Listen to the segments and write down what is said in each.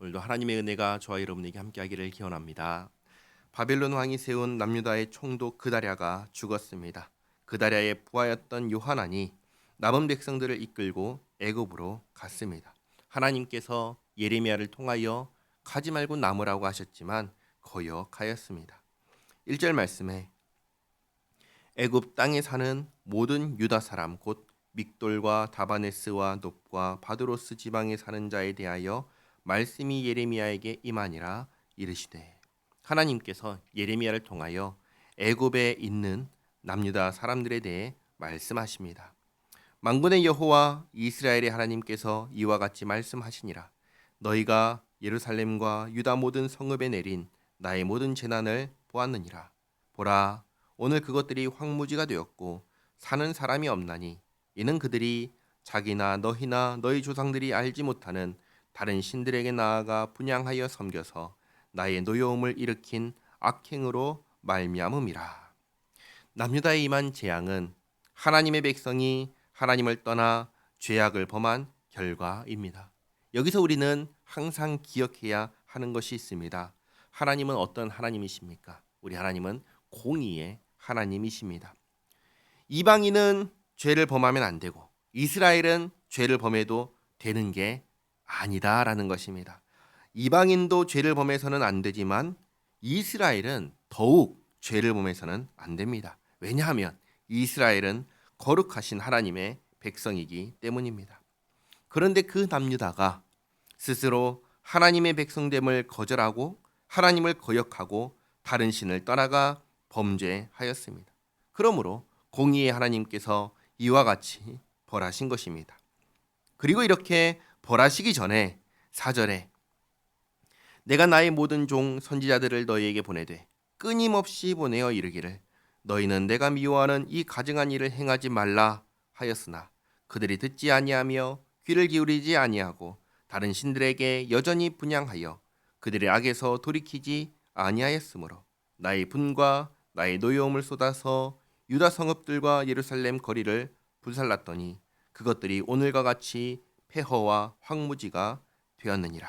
오늘도 하나님의 은혜가 저와 여러분에게 함께하기를 기원합니다. 바벨론 왕이 세운 남유다의 총독 그다랴가 죽었습니다. 그다랴의 부하였던 요하난이 남은 백성들을 이끌고 애굽으로 갔습니다. 하나님께서 예레미야를 통하여 가지 말고 남으라고 하셨지만 거역하였습니다. 1절 말씀에 애굽 땅에 사는 모든 유다 사람 곧 믹돌과 다바네스와 높과 바드로스 지방에 사는 자에 대하여 말씀이 예레미야에게 임하니라 이르시되 하나님께서 예레미야를 통하여 애굽에 있는 남유다 사람들에 대해 말씀하십니다. 만군의 여호와 이스라엘의 하나님께서 이와 같이 말씀하시니라 너희가 예루살렘과 유다 모든 성읍에 내린 나의 모든 재난을 보았느니라 보라 오늘 그것들이 황무지가 되었고 사는 사람이 없나니 이는 그들이 자기나 너희나 너희 조상들이 알지 못하는 다른 신들에게 나아가 분양하여 섬겨서 나의 노여움을 일으킨 악행으로 말미암음이라. 남유다에 임한 재앙은 하나님의 백성이 하나님을 떠나 죄악을 범한 결과입니다. 여기서 우리는 항상 기억해야 하는 것이 있습니다. 하나님은 어떤 하나님이십니까? 우리 하나님은 공의의 하나님이십니다. 이방인은 죄를 범하면 안 되고 이스라엘은 죄를 범해도 되는 게 아니다라는 것입니다. 이방인도 죄를 범해서는 안 되지만 이스라엘은 더욱 죄를 범해서는 안 됩니다. 왜냐하면 이스라엘은 거룩하신 하나님의 백성이기 때문입니다. 그런데 그 남유다가 스스로 하나님의 백성됨을 거절하고 하나님을 거역하고 다른 신을 떠나가 범죄하였습니다. 그러므로 공의의 하나님께서 이와 같이 벌하신 것입니다. 그리고 이렇게 벌하시기 전에 사절에 내가 나의 모든 종 선지자들을 너희에게 보내되 끊임없이 보내어 이르기를 너희는 내가 미워하는 이 가증한 일을 행하지 말라 하였으나 그들이 듣지 아니하며 귀를 기울이지 아니하고 다른 신들에게 여전히 분양하여 그들의 악에서 돌이키지 아니하였으므로 나의 분과 나의 노여움을 쏟아서 유다 성읍들과 예루살렘 거리를 불살랐더니 그것들이 오늘과 같이 폐허와 황무지가 되었느니라.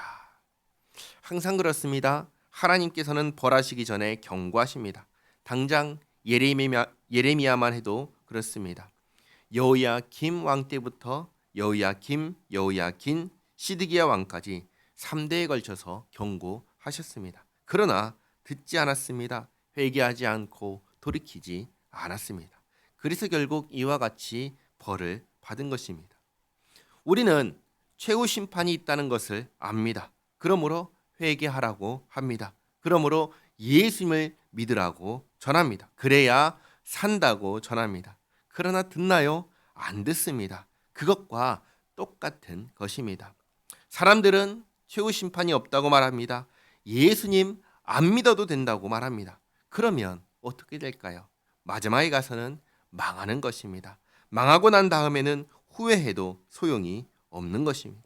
항상 그렇습니다. 하나님께서는 벌하시기 전에 경고하십니다. 당장 예레미야, 예레미야만 해도 그렇습니다. 여호야 김 왕 때부터 여호야 김, 여호야 긴, 시드기야 왕까지 3대에 걸쳐서 경고하셨습니다. 그러나 듣지 않았습니다. 회개하지 않고 돌이키지 않았습니다. 그래서 결국 이와 같이 벌을 받은 것입니다. 우리는 최후 심판이 있다는 것을 압니다. 그러므로 회개하라고 합니다. 그러므로 예수님을 믿으라고 전합니다. 그래야 산다고 전합니다. 그러나 듣나요? 안 듣습니다. 그것과 똑같은 것입니다. 사람들은 최후 심판이 없다고 말합니다. 예수님 안 믿어도 된다고 말합니다. 그러면 어떻게 될까요? 마지막에 가서는 망하는 것입니다. 망하고 난 다음에는 후회해도 소용이 없는 것입니다.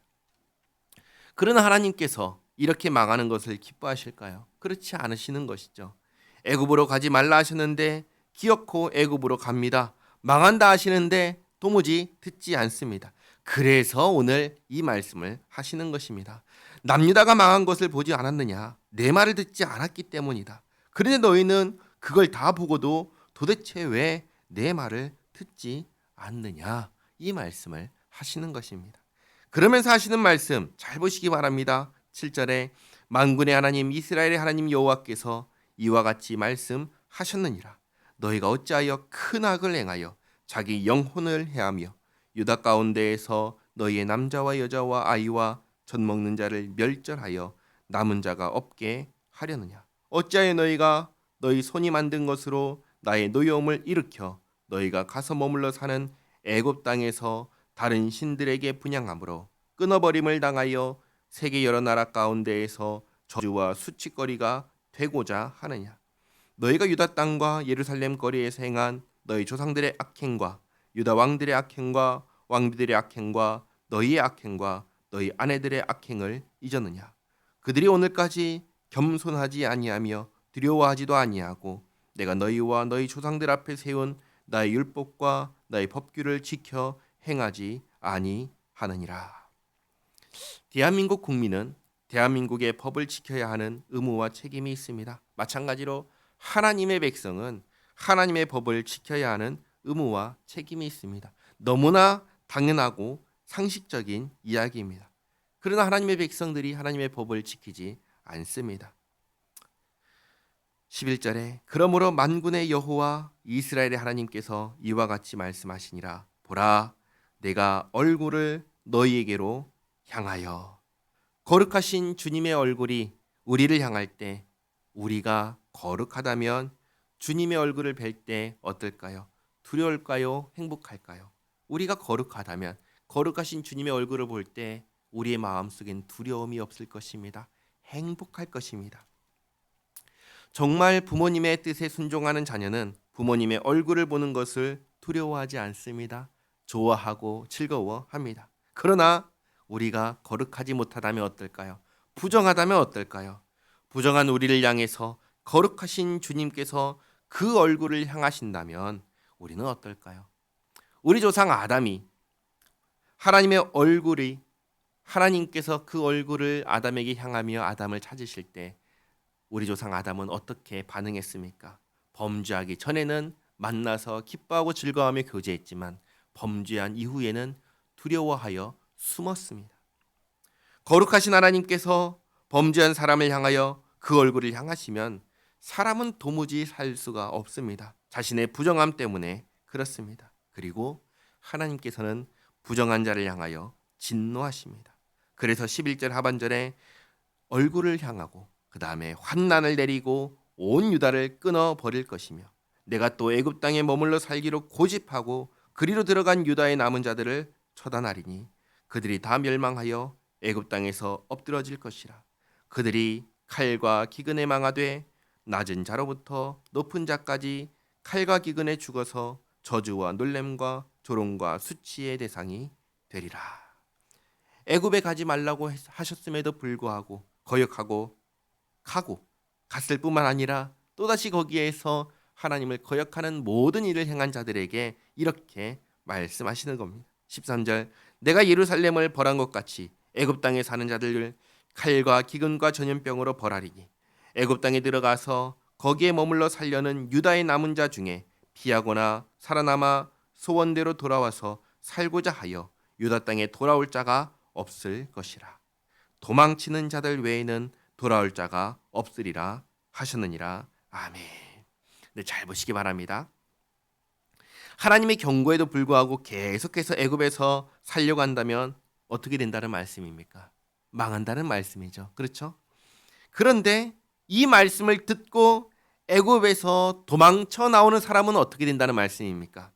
그러나 하나님께서 이렇게 망하는 것을 기뻐하실까요? 그렇지 않으시는 것이죠. 애굽으로 가지 말라 하셨는데 기어코 애굽으로 갑니다. 망한다 하시는데 도무지 듣지 않습니다. 그래서 오늘 이 말씀을 하시는 것입니다. 남유다가 망한 것을 보지 않았느냐? 내 말을 듣지 않았기 때문이다. 그런데 너희는 그걸 다 보고도 도대체 왜 내 말을 듣지 않느냐? 이 말씀을 하시는 것입니다. 그러면서 하시는 말씀 잘 보시기 바랍니다. 7절에 만군의 하나님 이스라엘의 하나님 여호와께서 이와 같이 말씀하셨느니라. 너희가 어찌하여 큰 악을 행하여 자기 영혼을 해하며 유다 가운데에서 너희의 남자와 여자와 아이와 젖 먹는 자를 멸절하여 남은 자가 없게 하려느냐 어찌하여 너희가 너희 손이 만든 것으로 나의 노여움을 일으켜 너희가 가서 머물러 사는 애굽 땅에서 다른 신들에게 분양함으로 끊어버림을 당하여 세계 여러 나라 가운데에서 저주와 수치거리가 되고자 하느냐? 너희가 유다 땅과 예루살렘 거리에서 행한 너희 조상들의 악행과 유다 왕들의 악행과 왕비들의 악행과 너희의 악행과 너희 아내들의 악행을 잊었느냐? 그들이 오늘까지 겸손하지 아니하며 두려워하지도 아니하고 내가 너희와 너희 조상들 앞에 세운 나의 율법과 나의 법규를 지켜 행하지 아니하느니라. 대한민국 국민은 대한민국의 법을 지켜야 하는 의무와 책임이 있습니다. 마찬가지로 하나님의 백성은 하나님의 법을 지켜야 하는 의무와 책임이 있습니다. 너무나 당연하고 상식적인 이야기입니다. 그러나 하나님의 백성들이 하나님의 법을 지키지 않습니다. 11절에 그러므로 만군의 여호와 이스라엘의 하나님께서 이와 같이 말씀하시니라 보라 내가 얼굴을 너희에게로 향하여 거룩하신 주님의 얼굴이 우리를 향할 때 우리가 거룩하다면 주님의 얼굴을 뵐 때 어떨까요? 두려울까요? 행복할까요? 우리가 거룩하다면 거룩하신 주님의 얼굴을 볼 때 우리의 마음속엔 두려움이 없을 것입니다. 행복할 것입니다. 정말 부모님의 뜻에 순종하는 자녀는 부모님의 얼굴을 보는 것을 두려워하지 않습니다. 좋아하고 즐거워합니다. 그러나 우리가 거룩하지 못하다면 어떨까요? 부정하다면 어떨까요? 부정한 우리를 향해서 거룩하신 주님께서 그 얼굴을 향하신다면 우리는 어떨까요? 우리 조상 아담이 하나님의 얼굴이 하나님께서 그 얼굴을 아담에게 향하며 아담을 찾으실 때 우리 조상 아담은 어떻게 반응했습니까? 범죄하기 전에는 만나서 기뻐하고 즐거워하며 교제했지만 범죄한 이후에는 두려워하여 숨었습니다. 거룩하신 하나님께서 범죄한 사람을 향하여 그 얼굴을 향하시면 사람은 도무지 살 수가 없습니다. 자신의 부정함 때문에 그렇습니다. 그리고 하나님께서는 부정한 자를 향하여 진노하십니다. 그래서 11절 하반절에 얼굴을 향하고 그 다음에 환난을 내리고 온 유다를 끊어 버릴 것이며 내가 또 애굽 땅에 머물러 살기로 고집하고 그리로 들어간 유다의 남은 자들을 처단하리니 그들이 다 멸망하여 애굽 땅에서 엎드러질 것이라 그들이 칼과 기근에 망하되 낮은 자로부터 높은 자까지 칼과 기근에 죽어서 저주와 놀램과 조롱과 수치의 대상이 되리라. 애굽에 가지 말라고 하셨음에도 불구하고 거역하고 가고 갔을 뿐만 아니라 또다시 거기에서 하나님을 거역하는 모든 일을 행한 자들에게 이렇게 말씀하시는 겁니다. 13절 내가 예루살렘을 벌한 것 같이 애굽 땅에 사는 자들을 칼과 기근과 전염병으로 벌하리니 애굽 땅에 들어가서 거기에 머물러 살려는 유다의 남은 자 중에 피하거나 살아남아 소원대로 돌아와서 살고자 하여 유다 땅에 돌아올 자가 없을 것이라. 도망치는 자들 외에는 돌아올 자가 없으리라 하셨느니라. 아멘. 네, 잘 보시기 바랍니다. 하나님의 경고에도 불구하고 계속해서 애굽에서 살려고 한다면 어떻게 된다는 말씀입니까? 망한다는 말씀이죠. 그렇죠? 그런데 이 말씀을 듣고 애굽에서 도망쳐 나오는 사람은 어떻게 된다는 말씀입니까?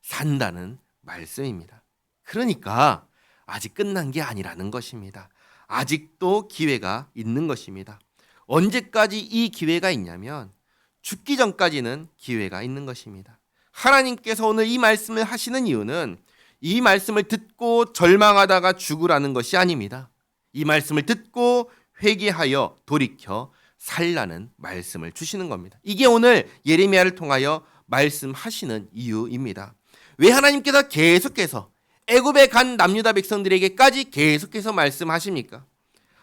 산다는 말씀입니다. 그러니까 아직 끝난 게 아니라는 것입니다. 아직도 기회가 있는 것입니다. 언제까지 이 기회가 있냐면 죽기 전까지는 기회가 있는 것입니다. 하나님께서 오늘 이 말씀을 하시는 이유는 이 말씀을 듣고 절망하다가 죽으라는 것이 아닙니다. 이 말씀을 듣고 회개하여 돌이켜 살라는 말씀을 주시는 겁니다. 이게 오늘 예레미야를 통하여 말씀하시는 이유입니다. 왜 하나님께서 계속해서 애굽에 간 남유다 백성들에게까지 계속해서 말씀하십니까?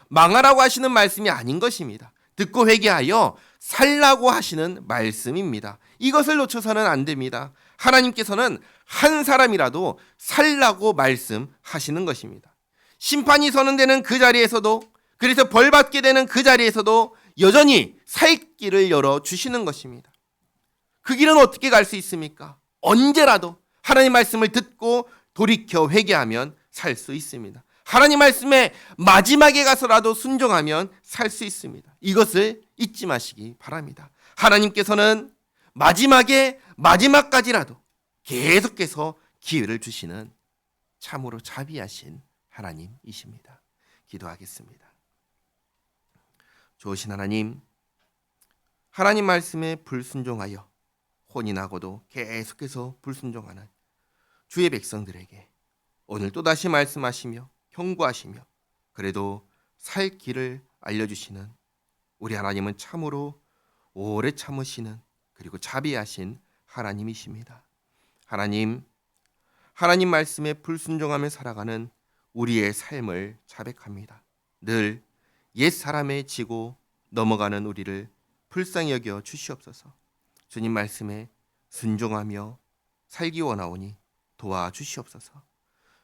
망하라고 하시는 말씀이 아닌 것입니다. 듣고 회개하여 살라고 하시는 말씀입니다. 이것을 놓쳐서는 안 됩니다. 하나님께서는 한 사람이라도 살라고 말씀하시는 것입니다. 심판이 선언되는 그 자리에서도 그래서 벌 받게 되는 그 자리에서도 여전히 살 길을 열어 주시는 것입니다. 그 길은 어떻게 갈 수 있습니까? 언제라도 하나님 말씀을 듣고 돌이켜 회개하면 살 수 있습니다. 하나님 말씀에 마지막에 가서라도 순종하면 살 수 있습니다. 이것을 잊지 마시기 바랍니다. 하나님께서는 마지막에 마지막까지라도 계속해서 기회를 주시는 참으로 자비하신 하나님이십니다. 기도하겠습니다. 좋으신 하나님, 하나님 말씀에 불순종하여 혼이 나고도 계속해서 불순종하는 주의 백성들에게 오늘 또다시 말씀하시며 경고하시며 그래도 살 길을 알려주시는 우리 하나님은 참으로 오래 참으시는 그리고 자비하신 하나님이십니다. 하나님, 하나님 말씀에 불순종하며 살아가는 우리의 삶을 자백합니다. 늘 옛 사람에 지고 넘어가는 우리를 불쌍히 여겨 주시옵소서. 주님 말씀에 순종하며 살기 원하오니 도와 주시옵소서.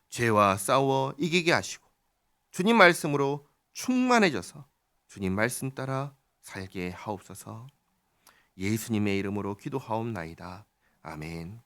죄와 싸워 이기게 하시고 주님 말씀으로 충만해져서 주님 말씀 따라 살게 하옵소서. 예수님의 이름으로 기도하옵나이다. 아멘.